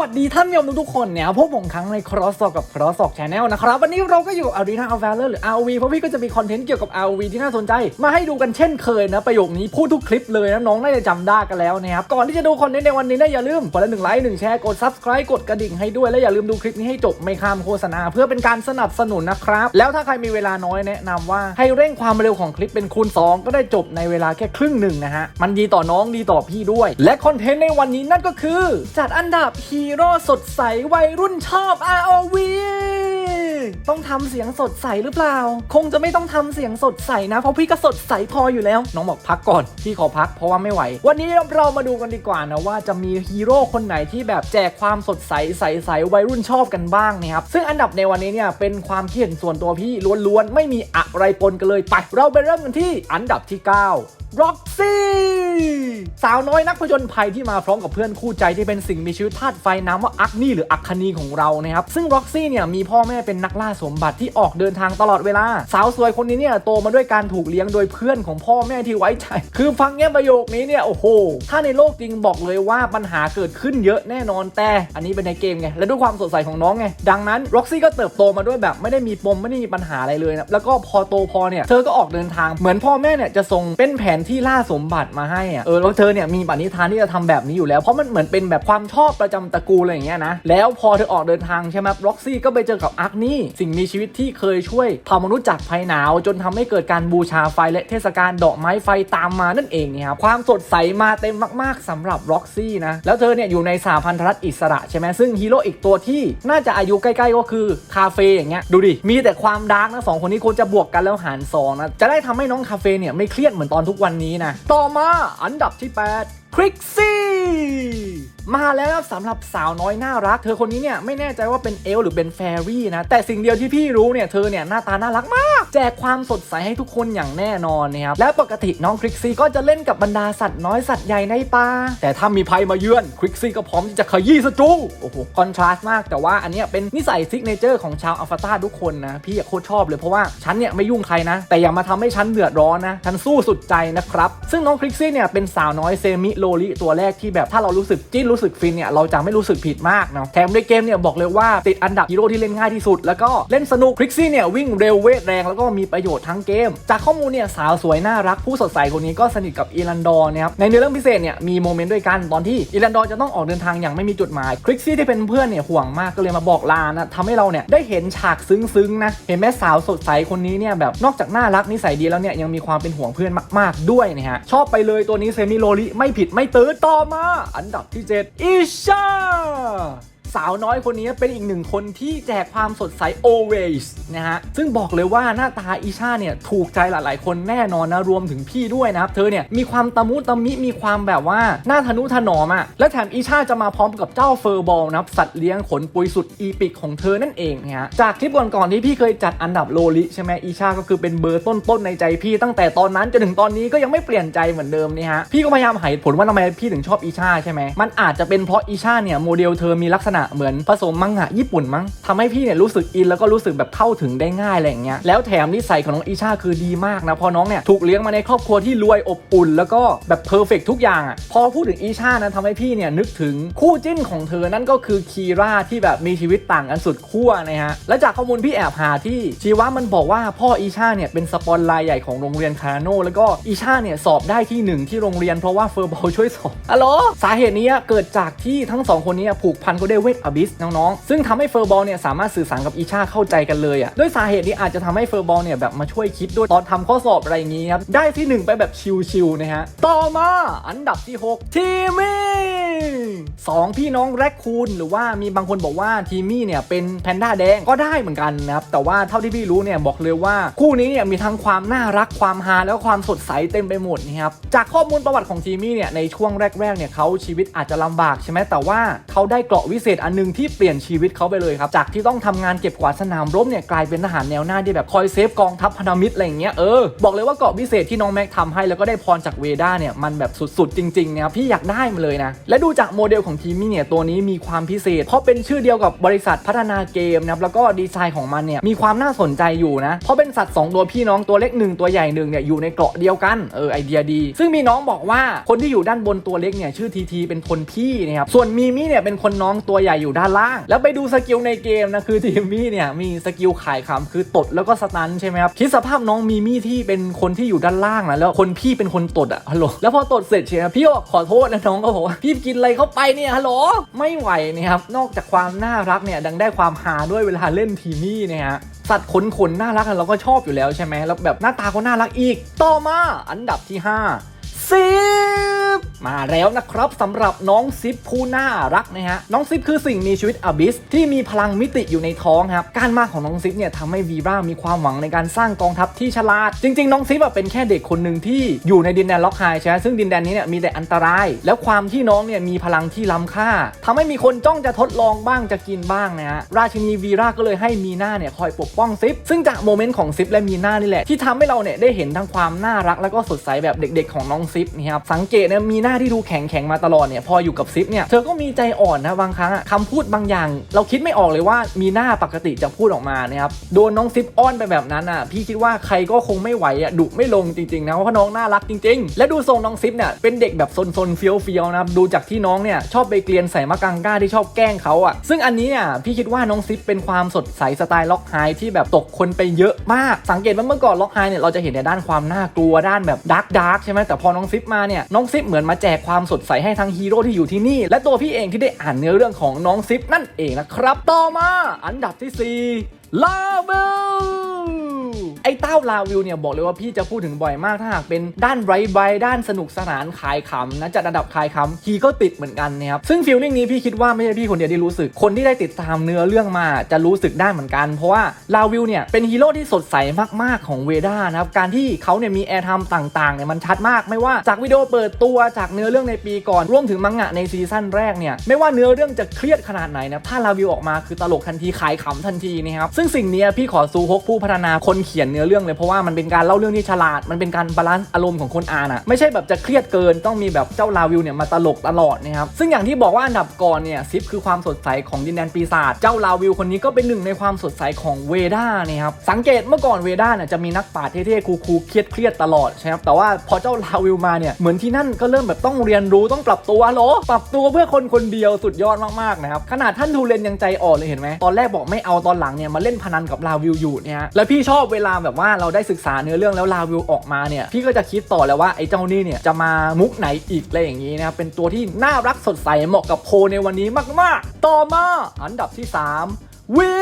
วัสดีท่านผู้ชมทุกคนเนี่ยพวกผมครั้งใน Cross Talk กับ Cross Talk Channel นะครับ วันนี้เราก็อยู่ Arena of Valor หรือ ROV เพราะพี่ก็จะมีคอนเทนต์เกี่ยวกับ ROV ที่น่าสนใจ มาให้ดูกันเช่นเคยนะ ประโยคนี้พูดทุกคลิปเลยนะ น้องน่าจะจำได้กันแล้วนะครับ ก่อนที่จะดูคอนเทนต์ในวันนี้นะอย่าลืมกดละหนึ่งไลค์หนึ่งแชร์กด Subscribe กดกระดิ่งให้ด้วยและอย่าลืมดูคลิปนี้ให้จบไม่ข้ามโฆษณา เพื่อเป็นการสนับสนุนนะครับแล้วถ้าใครมีเวลาน้อยแนะนำว่าให้เร่งความเร็วของคลิปเป็นคูณ 2 ก็ได้จบในเวลาแค่ครึ่งหนึ่งนะฮะมันดีต่อน้องดีต่อพี่ด้วย และคอนเทนต์ในวันนี้นั่นก็คือจัดอันดับฮีีโร่สดใสวัยรุ่นชอบ ROV ต้องทำเสียงสดใสหรือเปล่า คงจะไม่ต้องทำเสียงสดใสนะ เพราะพี่ก็สดใสพออยู่แล้ว น้องบอกพักก่อน พี่ขอพักเพราะว่าไม่ไหว วันนี้เรามาดูกันดีกว่านะว่าจะมีฮีโร่คนไหนที่แบบแจกความสดใสใสๆวัยรุ่นชอบกันบ้างนะครับ ซึ่งอันดับในวันนี้เนี่ยเป็นความคิดเห็นส่วนตัวพี่ล้วนๆ ไม่มีอะไรปนกันเลยไป เราไปเริ่มกันที่อันดับที่ 9 ร็อกซี่สาวน้อยนักผจญภัยที่มาพร้อมกับเพื่อนคู่ใจที่เป็นสิ่งมีชีวิตธาตุไฟน้ำว่าอักนี่หรืออัคคณีของเรานะครับซึ่งร็อกซี่เนี่ยมีพ่อแม่เป็นนักล่าสมบัติที่ออกเดินทางตลอดเวลา สาวสวยคนนี้เนี่ยโตมาด้วยการถูกเลี้ยงโดยเพื่อนของพ่อแม่ที่ไว้ใจ คือฟังเงี้ยประโยคนี้เนี่ยโอ้โห ถ้าในโลกจริงบอกเลยว่าปัญหาเกิดขึ้นเยอะแน่นอนแต่อันนี้เป็นในเกมไงและด้วยความสดใสของน้องไงดังนั้นร็อกซี่ก็เติบโตมาด้วยแบบไม่ได้มีปมไม่ได้มีปัญหาอะไรเลยนะแล้วก็พอโตพอเนี่ยเธอก็ออกเดินทางเหมือนพ่อแม่เนี่ยจะส่งเป็นแผนที่ล่าสมบัติมาให้อะเออแล้วเธอเนี่ยมีปณิธานที่จะทำแบบนี้อยู่แล้ว เพราะมันเหมือนเป็นแบบความชอบประจำตระกูลอะไรอย่างเงี้ยนะแล้วพอเธอออกเดินทางใช่ไหมร็อกซี่ก็ไปเจอกับอาร์คนี่สิ่งมีชีวิตที่เคยช่วยเผ่ามนุษย์จากภัยหนาว จนทำให้เกิดการบูชาไฟและเทศกาลดอกไม้ไฟตามมานั่นเองเนี่ยครับความสดใสมาเต็มมากๆสำหรับร็อกซี่นะแล้วเธอเนี่ยอยู่ในสาพันธรัฐอิสระใช่ไหมซึ่งฮีโร่อีกตัวที่น่าจะอายุใกล้ๆก็คือคาเฟ่อย่างเงี้ยดูดิมีแต่ความดาร์กนะสองคนนี้ควรจะบวกกันแล้วหารสองนะจะได้ทำให้น้องคาเฟ่เนี่ยไม่เครียดเหมือนตอนทุกวันนี้นะ ต่อมาอันดับที่8คริกซี่ มาแล้วครับสำหรับสาวน้อยน่ารัก เธอคนนี้เนี่ยไม่แน่ใจว่าเป็นเอลหรือเป็นแฟรี่นะ แต่สิ่งเดียวที่พี่รู้เนี่ยเธอเนี่ยหน้าตาน่ารักมาก แจกความสดใสให้ทุกคนอย่างแน่นอนนะครับ และปกติน้องคริกซี่ก็จะเล่นกับบรรดาสัตว์น้อยสัตว์ใหญ่ในป่า แต่ถ้ามีภัยมาเยือนคริกซี่ก็พร้อมที่จะขยี้ศัตรูโอ้โหคอนทราสต์มากแต่ว่าอันนี้เป็นนิสัยซิกเนเจอร์ของชาวอัลฟาตาทุกคนนะพี่อะโคตรชอบเลยเพราะว่าฉันเนี่ยไม่ยุ่งใครนะ แต่อย่ามาทำให้ฉันเดือดร้อนนะฉันสู้สุดใจนะครับซึ่งน้องคริกซี่เนี่ยเป็นสาวน้อยเซมิโลลิตัวแรกที่แบบถ้าเรารู้สึกจิ้นรูสึกฟินเนี่ยเราจะไม่รู้สึกผิดมากเนาะแถมในเกมเนี่ยบอกเลยว่าติดอันดับฮีโร่ที่เล่นง่ายที่สุด แล้วก็เล่นสนุกคริกซี่เนี่ยวิ่งเร็วเวทแรงแล้วก็มีประโยชน์ทั้งเกม จากข้อมูลเนี่ยสาวสวยน่ารักผู้สดใสคนนี้ก็สนิทกับอีลันดอร์นะครับในเนื้อเรื่องพิเศษเนี่ยมีโมเมนต์ด้วยกันตอนที่อีลันดอร์จะต้องออกเดินทางอย่างไม่มีจุดหมายคริกซี่ที่เป็นเพื่อนเนี่ยห่วงมากก็เลยมาบอกลานะทำให้เราเนี่ยได้เห็นฉากซึ้งๆนะเห็นแม่สาวสดใสคนนี้เนี่ยแบบนอกจากน่ารักนิสัยดีแล้วเนี่ยยังมีความเป็นห่วงเพื่อนมาก ๆด้วยนะฮะชอบไปเลยตัวนี้เซมิโลลิไม่ผิดไม่ตื้อต่อมา อันดับที่ 7อิชา สาวน้อยคนนี้เป็นอีกหนึ่งคนที่แจกความสดใส always นะฮะ ซึ่งบอกเลยว่าหน้าตาอีชาเนี่ยถูกใจหลายๆ คนแน่นอนนะ รวมถึงพี่ด้วยนะครับ เธอเนี่ยมีความตะมุตะมิมีความแบบว่าหน้าทะนุถนอมอะ่ะ และแถมอีชาจะมาพร้อมกับเจ้าเฟอร์บอลนะครับ สัตว์เลี้ยงขนปุยสุดอีปิกของเธอนั่นเองนะฮะ จากคลิปก่อนๆที่พี่เคยจัดอันดับโลลิใช่ไหมอีชาก็คือเป็นเบอร์ต้นๆในใจพี่ตั้งแต่ตอนนั้นจนถึงตอนนี้ก็ยังไม่เปลี่ยนใจเหมือนเดิมนี่ฮะพี่ก็พยายามหาเหตุผลว่าทำไมพี่ถึงชอบอีชาใช่ไหมมันอาจจะเป็นเพราะอีชาเนี่ยโมเดลเธอมีลักษณะเหมือนผสมมังงะญี่ปุ่นมั้งทำให้พี่เนี่ยรู้สึกอินแล้วก็รู้สึกแบบเข้าถึงได้ง่ายอะไรอย่างเงี้ยแล้วแถมนิสัยของน้องอีชาคือดีมากนะพอน้องเนี่ยถูกเลี้ยงมาในครอบครัวที่รวยอบอุ่น แล้วก็แบบเพอร์เฟกทุกอย่างอะพอพูดถึงอีชานะทำให้พี่เนี่ยนึกถึงคู่จิ้นของเธอนั่นก็คือคีราที่แบบมีชีวิตต่างกันสุดขั้วนะฮะและจากข้อมูลพี่แอบหาที่ชีวะมันบอกว่าพ่ออีชาเนี่ยเป็นสปอนรายใหญ่ของโรงเรียนคาราโนแล้วก็อีชาเนี่ยสอบได้ที่หนึ่งที่โรงเรียนเพราะว่าเฟอร์บอลช่วยสอบอะโหลสาเหตุนี้เกิดจากที่ทั้งสองคนนี้ผูกพันก็ได้เวทอบิสน้องๆ ซึ่งทำให้เฟอร์บอลเนี่ยสามารถสื่อสารกับอีชาเข้าใจกันเลยอะ่ะด้วยสาเหตุนี้อาจจะทำให้เฟอร์บอลเนี่ยแบบมาช่วยคิดด้วยตอนทำข้อสอบอะไรอย่างงี้ครับ ได้ที่ 1 ไปแบบชิวๆนะฮะ ต่อมาอันดับที่ 6 ทีมี่สองพี่น้องแรคคูนหรือว่ามีบางคนบอกว่าทีมี่เนี่ยเป็นแพนด้าแดงก็ได้เหมือนกันนะครับแต่ว่าเท่าที่พี่รู้เนี่ยบอกเลยว่าคู่นี้เนี่ยมีทั้งความน่ารักความฮาแล้วก็ความสดใสเต็มไปหมดนะครับจากข้อมูลประวัติของทีมี่เนี่ยในช่วงแรกๆเนี่ยเขาชีวิตอาจจะลำบากใช่ไหมแต่ว่าเขาได้เกราะวิเศษอันหนึงที่เปลี่ยนชีวิตเขาไปเลยครับ จากที่ต้องทำงานเก็บกวาดสนามรบเนี่ยกลายเป็นทหารแนวหน้าที่แบบคอยเซฟกองทัพพันธมิตรอะไรอย่างเงี้ยเออบอกเลยว่าเกาะวิเศษที่น้องแม็กทำให้แล้วก็ได้พรจากเวด้าเนี่ยมันแบบสุดๆ จริงๆนะครับพี่อยากได้มาเลยนะ และดูจากโมเดลของทีมมี่เนี่ยตัวนี้มีความพิเศษ เพราะเป็นชื่อเดียวกับบริษัทพัฒนาเกมนะครับแล้วก็ดีไซน์ของมันเนี่ยมีความน่าสนใจอยู่นะเพราะเป็นสัตว์2ตัวพี่น้องตัวเล็กหนึ่งตัวใหญ่หนึ่งเนี่ยอยู่ในเกาะเดียวกันเออไอเดียดี ซึ่งมีน้องบอกว่าคนที่อยู่ด้านบนตัวเล็กเนี่ยชื่อทีทีเป็นคนพี่นะครับส่วนมีมี่เนี่ยเป็นคนน้องตัวใหญ่อยู่ด้านล่าง แล้วไปดูสกิลในเกมนะคือทีมมี่เนี่ยมีสกิลขายขำคือตดแล้วก็สตันใช่ไหมครับคิดสภาพน้องมีมี่ที่เป็นคนที่อยู่ด้านล่างนะแล้วคนพี่เป็นคนตดอะฮัลโหลแล้วพอตดเสร็จใช่ไหมพี่ก็บอกขอโทษนะน้องก็บอกว่าพี่กินอะไรเข้าไปเนี่ยฮัลโหลไม่ไหวเนี่ยครับนอกจากความน่ารักเนี่ยดังได้ความฮาด้วยเวลาเล่นทีมี่เนี่ยฮะสัตว์ขนขนน่ารักเราก็ชอบอยู่แล้วใช่ไหมแล้วแบบหน้าตาเขาน่ารักอีก ต่อมาอันดับที่5ซิป มาแล้วนะครับสำหรับน้องซิปผู้น่ารักนะฮะน้องซิปคือสิ่งมีชีวิตอบิสที่มีพลังมิติอยู่ในท้องครับการมาของน้องซิปเนี่ยทำให้วีรามีความหวังในการสร้างกองทัพที่ฉลาด จริง ๆ น้องซิปเป็นแค่เด็กคนหนึ่งที่อยู่ในดินแดนล็อกไฮใช่ไหมซึ่งดินแดนนี้เนี่ยมีแต่อันตราย แล้วความที่น้องเนี่ยมีพลังที่ล้ำค่าทำให้มีคนจ้องจะทดลองบ้างจะกินบ้างนะฮะราชินีวีราก็เลยให้มีหน่าเนี่ยคอยปกป้องซิปซึ่งจากโมเมนต์ของซิปและมีหน่านี่แหละที่ทำให้เราเนี่ยได้เห็นทั้งความน่ารักแล้วก็สดใสแบบเด็ก ๆ ของน้องซิปนี่ครับสังเกตเนี่ยมีหน้าที่ดูแข็งแข็งๆมาตลอดเนี่ยพออยู่กับซิปเนี่ยเธอก็มีใจอ่อนนะบางครั้งอะคำพูดบางอย่าง เราคิดไม่ออกเลยว่ามีหน้าปกติจะพูดออกมานะครับโดนน้องซิปอ้อนไปแบบนั้นอะพี่คิดว่าใครก็คงไม่ไหวอะดุไม่ลงจริงๆนะเพราะน้องน่ารักจริง ๆ และดูทรงน้องซิปเนี่ยเป็นเด็กแบบซนๆเฟี้ยวๆนะครับดูจากที่น้องเนี่ยชอบไปเกลียนใส่มะกังก้าที่ชอบแกล้งเขาอะซึ่งอันนี้เนี่ยพี่คิดว่าน้องซิปเป็นความสดใสสไตล์ล็อกไฮที่แบบตกคนไปเยอะมาก สังเกตว่าเมื่อก่อนล็อกไฮเนี่ยเราจะเห็นในด้านความน่ากลัวด้านแบบดาร์กดาร์กใช่ไหมแต่พอน้องซิปมาเนี่ยน้องซิปเหมือนมาแจกความสดใสให้ทั้งฮีโร่ที่อยู่ที่นี่ และตัวพี่เองที่ได้อ่านเนื้อเรื่องของน้องซิปนั่นเองนะครับ ต่อมาอันดับที่ 4 ลาเวล ไอ้เต้าลาวิวเนี่ยบอกเลยว่าพี่จะพูดถึงบ่อยมากถ้าหากเป็นด้านไบรท์ไบรท์ด้านสนุกสนานขายขำนะจัดอันดับขายขำฮีก็ติดเหมือนกันนะครับซึ่งฟีลลิ่งนี้พี่คิดว่าไม่ใช่พี่คนเดียวที่รู้สึกคนที่ได้ติดตามเนื้อเรื่องมาจะรู้สึกได้เหมือนกัน เพราะว่าลาวิวเนี่ยเป็นฮีโร่ที่สดใสมากๆของเวด้านะครับการที่เขาเนี่ยมีแอร์ทม์ต่างๆเนี่ยมันชัดมากไม่ว่าจากวิดีโอเปิดตัวจากเนื้อเรื่องในปีก่อนรวมถึงมังงะในซีซั่นแรกเนี่ยไม่ว่าเนื้อเรื่องจะเครียดขนาดไหนนะถ้าลาวิวออกมาคือตลกทันทีขายขำทันทีนะครับซึ่งสิ่งนี้พี่ขอซูฮกผู้พัฒนาคนเขียนเนื้อเรื่องเลยเพราะว่ามันเป็นการเล่าเรื่องที่ฉลาด มันเป็นการบาลานซ์อารมณ์ของคนอ่านอะไม่ใช่แบบจะเครียดเกินต้องมีแบบเจ้าลาวิวเนี่ยมาตลกตลอดนะครับซึ่งอย่างที่บอกว่าอันดับก่อนเนี่ยซิปคือความสดใสของดินแดนปีศาจเจ้าลาวิวคนนี้ก็เป็นหนึ่งในความสดใสของเวด้านี่ครับสังเกตเมื่อก่อนเวด้าเนี่ยจะมีนักปราชญ์เท่ๆคูลๆเครียดเครียดๆตลอดใช่ครับแต่ว่าพอเจ้าลาวิวมาเนี่ยเหมือนที่นั่นก็เริ่มแบบต้องเรียนรู้ต้องปรับตัวโหลปรับตัวเพื่อคนคนเดียวสุดยอดมากๆนะครับขนาดท่านทูเรนยังใจอ่อนเลยเห็นไหมตอนแรกบอกไม่เอาตอนหลังเนี่ยมาเล่นพนันกับลาวิวอยู่เนี่ยแล้วพี่ชอบเวลาแบบว่าเราได้ศึกษาเนื้อเรื่องแล้วลาวิวออกมาเนี่ยพี่ก็จะคิดต่อแล้วว่าไอ้เจ้านี่เนี่ยจะมามุกไหนอีกอะไรอย่างนี้นะครับเป็นตัวที่น่ารักสดใสเหมาะกับโพในวันนี้มากๆ ต่อมาอันดับที่3วิ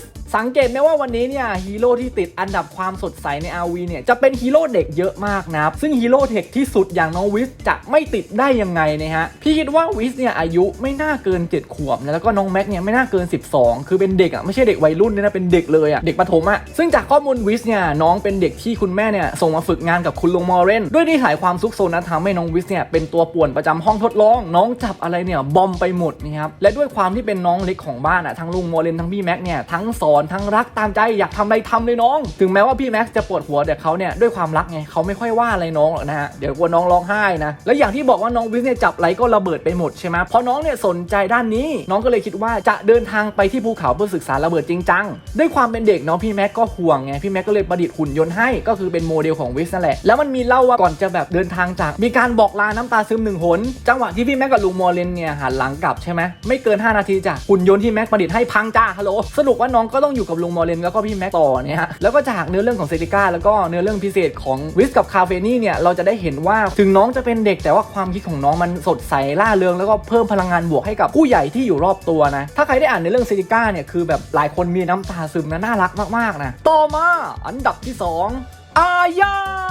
ส สังเกตไหมว่าวันนี้เนี่ยฮีโร่ที่ติดอันดับความสดใสใน RV เนี่ยจะเป็นฮีโร่เด็กเยอะมากนะครับ ซึ่งฮีโร่เทคที่สุดอย่างน้องวิสจะไม่ติดได้ยังไงนะฮะ พี่คิดว่าวิสเนี่ยอายุไม่น่าเกิน 7 ขวบนะแล้วก็น้องแม็กเนี่ยไม่น่าเกิน 12 คือเป็นเด็กอะไม่ใช่เด็กวัยรุ่นเลยนะเป็นเด็กเลยอะเด็กประถมอะซึ่งจากข้อมูลวิสเนี่ยน้องเป็นเด็กที่คุณแม่เนี่ยส่งมาฝึกงานกับคุณลุงมอร์เรนด้วยนิสัยความซุกซนนะทำให้น้องวิสเนี่ยเป็นตัวป่วนประจำห้องทดลอง น้องจับอะไรเนี่ยบอมไปหมดนะครับและด้วยความที่เป็นน้องเล็กของบ้านอะทั้งลุงมอเรนทั้งพี่แม็กเนี่ยทั้งสอนทั้งรักตามใจอยากทำอะไรทำเลยน้อง ถึงแม้ว่าพี่แม็กซ์จะปวดหัวแต่เขาเนี่ยด้วยความรักไงเขาไม่ค่อยว่าอะไรน้องหรอกนะฮะเดี๋ยวกลัวน้องร้องไห้นะและอย่างที่บอกว่าน้องวิสเนี่ยจับอะไรก็ระเบิดไปหมดใช่ไหมเพราะน้องเนี่ยสนใจด้านนี้ น้องก็เลยคิดว่าจะเดินทางไปที่ภูเขาเพื่อศึกษาระเบิดจริงจังด้วยความเป็นเด็กเนาะพี่แม็กก็ห่วงไงพี่แม็กก็เลยประดิษฐ์หุ่นยนต์ให้ก็คือเป็นโมเดลของวิสนั่นแหละแล้วมันมีเล่าว่าก่อนจะแบบเดินทางจาก มีการบอกลาน้ำตาซึมหนึ่งหนจังหวะที่พี่แม็กกับลุงมอร์เลนเนี่ยหันหลังกลับใช่ไหมไม่เกิน 5 นาทีจ้ะหุ่นยนต์ที่แม็กประดิษฐ์ให้พังจ้าฮัลโหลสรุปว่าน้องก็ต้องอยู่กับลุงมอร์เลนแล้วก็พี่แม็กต่อเนี่ยฮะแล้วก็จากเนื้อเรื่องของเซติก้าแล้วก็เนื้อเรื่องพิเศษของวิสกับคาเฟนี่เนี่ยเราจะได้เห็นว่าถึงน้องจะเป็นเด็กแต่ว่าความคิดของน้องมันสดใสล่าเริงแล้วก็เพิ่มพลังงานบวกให้กับผู้ใหญ่ที่อยู่รอบตัวนะถ้าใครได้อ่านในเรื่องเซติก้าเนี่ยคือแบบหลายคนมีน้ำตาซึมนะน่ารักมากๆนะต่อมาอันดับที่สองอาญา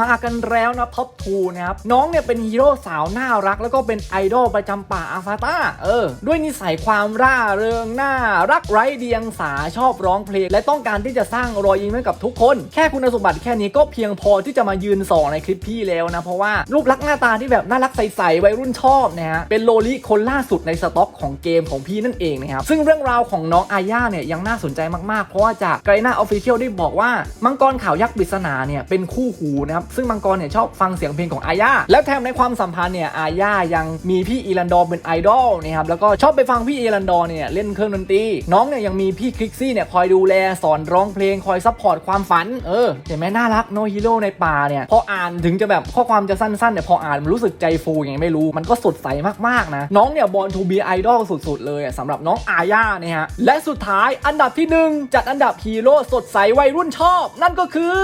มากันแล้วนะท็อปทูนะครับน้องเนี่ยเป็นฮีโร่สาวน่ารัก แล้วก็เป็นไอดอลประจำป่าอาฟาตาเออ ด้วยนิสัยความร่าเริงน่ารักไร้เดียงสาชอบร้องเพลง และต้องการที่จะสร้างรอยยิ้มให้กับทุกคน แค่คุณสมบัติแค่นี้ก็เพียงพอที่จะมายืนสองในคลิปพี่แล้วนะ เพราะว่ารูปลักษณ์หน้าตาที่แบบน่ารักใสๆวัยรุ่นชอบนะฮะเป็นโลลิคนล่าสุดในสต็อกของเกมของพี่นั่นเองนะครับซึ่งเรื่องราวของน้องอาญาเนี่ยยังน่าสนใจมากๆ เพราะว่าจากไกรนาออฟฟิเชียลได้บอกว่ามังกรขาวยักษ์ปริศนาเนี่ยเป็นคู่หูนะครับซึ่งมังกรเนี่ยชอบฟังเสียงเพลงของอาญาแล้วแถมในความสัมพันธ์เนี่ยอาญายังมีพี่อีรันดอร์เป็นไอดอลนะครับแล้วก็ชอบไปฟังพี่อีรันดอร์เนี่ยเล่นเครื่องดนตรีน้องเนี่ยยังมีพี่คลิกซี่เนี่ยคอยดูแลสอนร้องเพลงคอยซัพพอร์ตความฝันเออเห็นไหมน่ารักโนฮีโร่ในป่าเนี่ยพออ่านถึงจะแบบข้อความจะสั้นๆเนี่ยพออ่านมันรู้สึกใจฟูอยังไงไม่รู้ มันก็สดใสมากๆนะน้องเนี่ยบอลทูบีไอดอลสุดๆ เลยอะสำหรับน้องอาญาเนี่ยฮะและสุดท้ายอันดับที่หนึ่งจัดอันดับฮีโร่สดใสวัยรุ่นชอบ นั่นก็คือ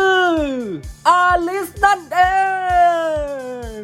อาลิสนั่นเอง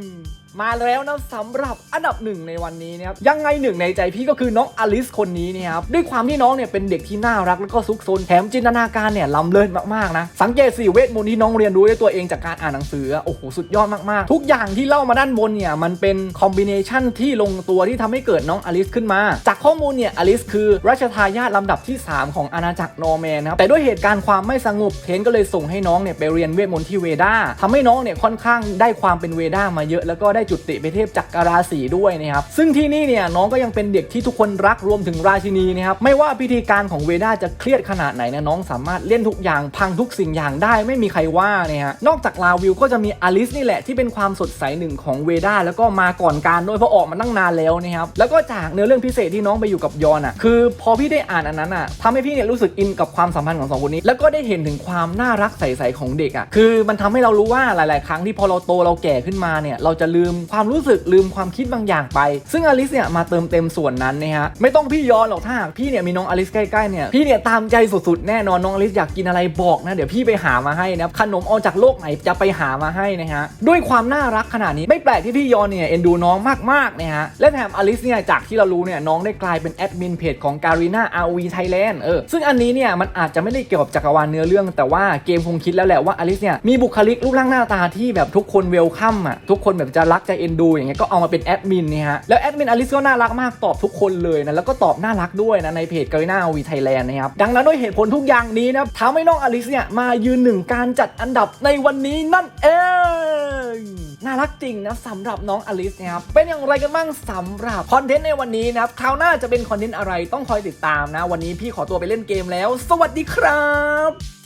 มาแล้วนะสำหรับอันดับหนึ่งในวันนี้นะครับยังไงหนึ่งในใจพี่ก็คือน้องอลิสคนนี้นะครับด้วยความที่น้องเนี่ยเป็นเด็กที่น่ารักแล้วก็ซุกซนแถมจินตนาการเนี่ยล้ำเลิศมากๆนะสังเกตสิเวทมนต์ที่น้องเรียนรู้ด้วยตัวเองจากการอ่านหนังสือโอ้โหสุดยอดมากๆ ทุกอย่างที่เล่ามาด้านบนเนี่ยมันเป็นคอมบิเนชันที่ลงตัวที่ทำให้เกิดน้องอลิสขึ้นมา จากข้อมูลเนี่ยอลิสคือรัชทายาทลำดับที่ 3 ของอาณาจักรนอร์แมนนะครับแต่ด้วยเหตุการณ์ความไม่สงบเทนก็เลยส่งให้น้องเนี่ยไปเรียนเวทมนต์ที่เวดาทำให้น้องเนี่ยค่อนข้างได้ความเป็นเวดามาเยอะแล้วก็ได้จุติไปเทพจักรราศีด้วยนะครับซึ่งที่นี่เนี่ยน้องก็ยังเป็นเด็กที่ทุกคนรักรวมถึงราชินีนะครับไม่ว่าพิธีการของเวดาจะเครียดขนาดไหนนะน้องสามารถเล่นทุกอย่างพังทุกสิ่งอย่างได้ไม่มีใครว่าเนี่ยฮะนอกจากลาวิวก็จะมีอลิสนี่แหละที่เป็นความสดใสหนึ่งของเวดาแล้วก็มาก่อนการด้วยเพราะออกมาตั้งนานแล้วนะครับแล้วก็จากเนื้อเรื่องพิเศษที่น้องไปอยู่กับยอนอะคือพอพี่ได้อ่านอันนั้นอะทำให้พี่เนี่ยรู้สึกอินกับความสัมพันธ์ของสองคนนี้ แล้วก็ได้เห็นถึงความน่ารักใสๆของเด็กอะคือมันทำให้เรารู้ว่าหลาย ๆ ครั้งที่พอเราโตเราแก่ขึ้นมาเนี่ยเราจะลืมความรู้สึกลืมความคิดบางอย่างไป ซึ่งอลิสเนี่ยมาเติมเต็มส่วนนั้นนะฮะไม่ต้องพี่ย้อนหรอกถ้าหากพี่เนี่ยมีน้องอลิสใกล้ๆเนี่ยพี่เนี่ยตามใจสุดๆแน่นอนน้องอลิสอยากกินอะไรบอกนะเดี๋ยวพี่ไปหามาให้นะขนมเอาจากโลกไหนจะไปหามาให้นะฮะด้วยความน่ารักขนาดนี้ไม่แปลกที่พี่ยอนเนี่ยเอ็นดูน้องมากๆนะฮะและแถมอลิสเนี่ยจากที่เรารู้เนี่ยน้องได้กลายเป็นแอดมินเพจของการีนาอาวีไทยแลนด์เออซึ่งอันนี้เนี่ยมันอาจจะไม่ได้เกี่ยวกับจักรวาลเนื้อเรื่อง แต่ว่าเกมคงคิดแล้วแหละว่าอลิสเนี่ยมีบุคลิกรูปร่างหน้าตาที่แบบทุกคนเวลคัมอะทุกคนแบบจะรักจะเอ็นดูอย่างเงี้ยก็เอามาเป็นแอดมินเนี่ยฮะแล้วแอดมินอลิสก็น่ารักมากตอบทุกคนเลยนะแล้วก็ตอบน่ารักด้วยนะในเพจการีนาอาวีไทยแลนด์นะครับดังนั้นด้วยเหตุผลทุกอย่างนี้นะทำให้น้องอลิสเนี่ยมายืนหนึ่งการจัดอันดับในวันนี้นั่นเองน่ารักจริงนะสำหรับน้องอลิสนะครับเป็นอย่างไรกันบ้างสำหรับคอนเทนต์ในวันนี้นะครับคราวหน้าจะเป็นคอนเทนต์อะไรต้องคอยติดตามนะ วันนี้พี่ขอตัวไปเล่นเกมแล้ว สวัสดีครับ